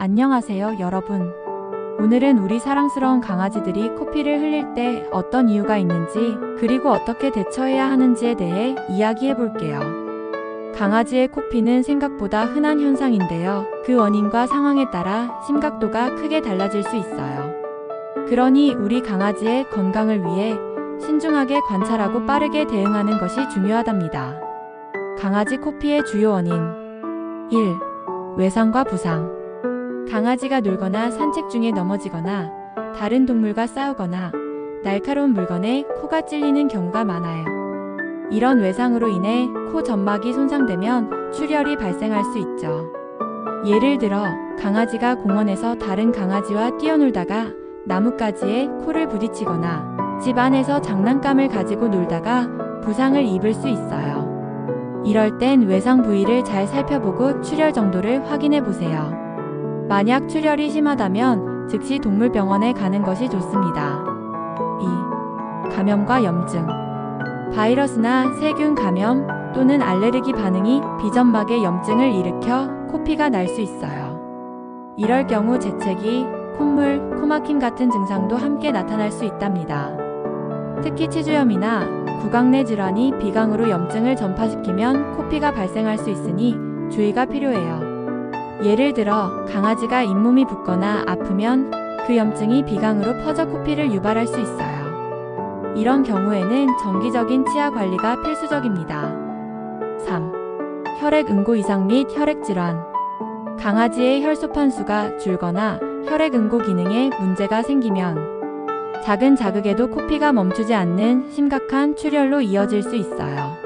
안녕하세요, 여러분. 오늘은 우리 사랑스러운 강아지들이 코피를 흘릴 때 어떤 이유가 있는지, 그리고 어떻게 대처해야 하는지에 대해 이야기해 볼게요. 강아지의 코피는 생각보다 흔한 현상인데요. 그 원인과 상황에 따라 심각도가 크게 달라질 수 있어요. 그러니 우리 강아지의 건강을 위해 신중하게 관찰하고 빠르게 대응하는 것이 중요하답니다. 강아지 코피의 주요 원인 1. 외상과 부상 강아지가 놀거나 산책 중에 넘어지거나 다른 동물과 싸우거나 날카로운 물건에 코가 찔리는 경우가 많아요. 이런 외상으로 인해 코 점막이 손상되면 출혈이 발생할 수 있죠. 예를 들어 강아지가 공원에서 다른 강아지와 뛰어놀다가 나뭇가지에 코를 부딪히거나 집 안에서 장난감을 가지고 놀다가 부상을 입을 수 있어요. 이럴 땐 외상 부위를 잘 살펴보고 출혈 정도를 확인해 보세요. 만약 출혈이 심하다면 즉시 동물병원에 가는 것이 좋습니다. 2. 감염과 염증. 바이러스나 세균 감염 또는 알레르기 반응이 비점막에 염증을 일으켜 코피가 날 수 있어요. 이럴 경우 재채기, 콧물, 코막힘 같은 증상도 함께 나타날 수 있답니다. 특히 치주염이나 구강 내 질환이 비강으로 염증을 전파시키면 코피가 발생할 수 있으니 주의가 필요해요. 예를 들어 강아지가 잇몸이 붓거나 아프면 그 염증이 비강으로 퍼져 코피를 유발할 수 있어요. 이런 경우에는 정기적인 치아 관리가 필수적입니다. 3. 혈액 응고 이상 및 혈액 질환. 강아지의 혈소판 수가 줄거나 혈액 응고 기능에 문제가 생기면 작은 자극에도 코피가 멈추지 않는 심각한 출혈로 이어질 수 있어요.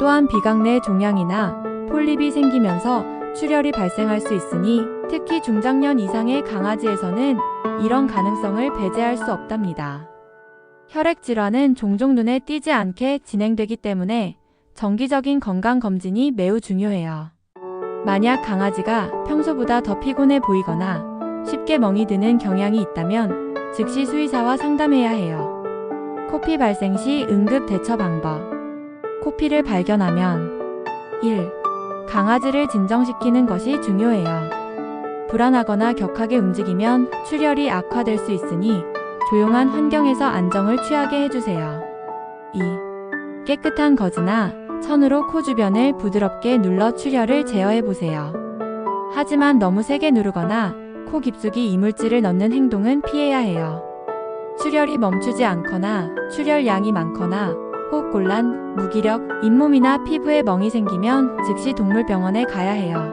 또한 비강 내 종양이나 폴립이 생기면서 출혈이 발생할 수 있으니 특히 중장년 이상의 강아지에서는 이런 가능성을 배제할 수 없답니다. 혈액 질환은 종종 눈에 띄지 않게 진행되기 때문에 정기적인 건강 검진이 매우 중요해요. 만약 강아지가 평소보다 더 피곤해 보이거나 쉽게 멍이 드는 경향이 있다면 즉시 수의사와 상담해야 해요. 코피 발생 시 응급 대처 방법. 코피를 발견하면 1. 강아지를 진정시키는 것이 중요해요. 불안하거나 격하게 움직이면 출혈이 악화될 수 있으니 조용한 환경에서 안정을 취하게 해주세요. 2. 깨끗한 거즈나 천으로 코 주변을 부드럽게 눌러 출혈을 제어해 보세요. 하지만 너무 세게 누르거나 코 깊숙이 이물질을 넣는 행동은 피해야 해요. 출혈이 멈추지 않거나 출혈량이 많거나 호흡곤란, 무기력, 잇몸이나 피부에 멍이 생기면 즉시 동물병원에 가야 해요.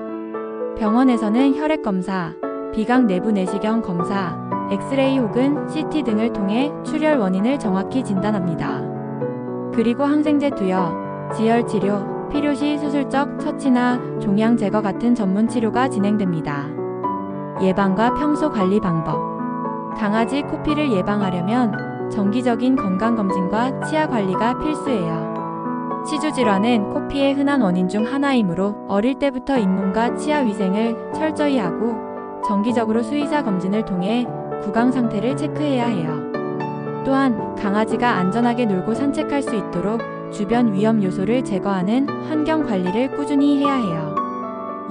병원에서는 혈액 검사, 비강 내부 내시경 검사, 엑스레이 혹은 CT 등을 통해 출혈 원인을 정확히 진단합니다. 그리고 항생제 투여, 지혈 치료, 필요시 수술적 처치나 종양 제거 같은 전문 치료가 진행됩니다. 예방과 평소 관리 방법. 강아지 코피를 예방하려면 정기적인 건강검진과 치아 관리가 필수예요. 치주 질환은 코피의 흔한 원인 중 하나이므로 어릴 때부터 잇몸과 치아 위생을 철저히 하고 정기적으로 수의사 검진을 통해 구강 상태를 체크해야 해요. 또한 강아지가 안전하게 놀고 산책할 수 있도록 주변 위험 요소를 제거하는 환경 관리를 꾸준히 해야 해요.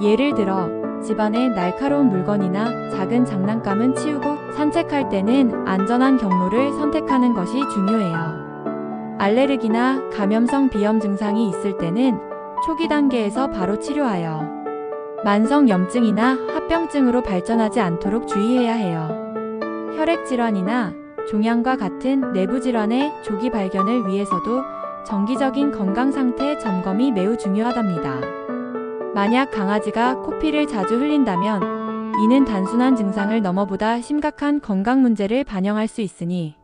예를 들어 집안에 날카로운 물건이나 작은 장난감은 치우고 산책할 때는 안전한 경로를 선택하는 것이 중요해요. 알레르기나 감염성 비염 증상이 있을 때는 초기 단계에서 바로 치료하여 만성 염증이나 합병증으로 발전하지 않도록 주의해야 해요. 혈액 질환이나 종양과 같은 내부 질환의 조기 발견을 위해서도 정기적인 건강 상태 점검이 매우 중요하답니다. 만약 강아지가 코피를 자주 흘린다면 이는 단순한 증상을 넘어보다 심각한 건강 문제를 반영할 수 있으니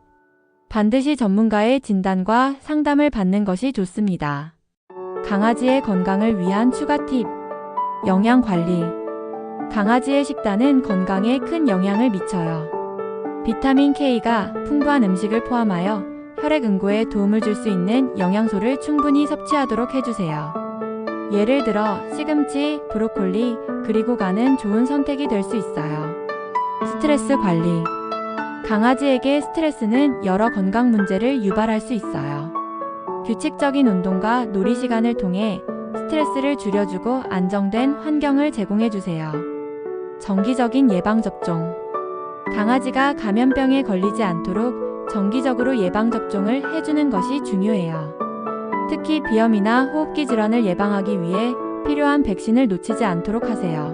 반드시 전문가의 진단과 상담을 받는 것이 좋습니다. 강아지의 건강을 위한 추가 팁. 영양 관리. 강아지의 식단은 건강에 큰 영향을 미쳐요. 비타민 K가 풍부한 음식을 포함하여 혈액 응고에 도움을 줄 수 있는 영양소를 충분히 섭취하도록 해주세요. 예를 들어 시금치, 브로콜리, 그리고 가는 좋은 선택이 될 수 있어요. 스트레스 관리. 강아지에게 스트레스는 여러 건강 문제를 유발할 수 있어요. 규칙적인 운동과 놀이 시간을 통해 스트레스를 줄여주고 안정된 환경을 제공해주세요. 정기적인 예방접종. 강아지가 감염병에 걸리지 않도록 정기적으로 예방접종을 해주는 것이 중요해요. 특히 비염이나 호흡기 질환을 예방하기 위해 필요한 백신을 놓치지 않도록 하세요.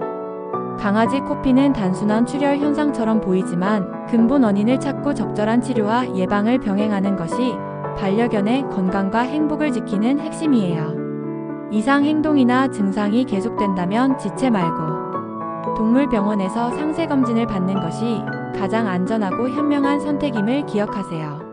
강아지 코피는 단순한 출혈 현상처럼 보이지만 근본 원인을 찾고 적절한 치료와 예방을 병행하는 것이 반려견의 건강과 행복을 지키는 핵심이에요. 이상 행동이나 증상이 계속된다면 지체 말고 동물병원에서 상세 검진을 받는 것이 가장 안전하고 현명한 선택임을 기억하세요.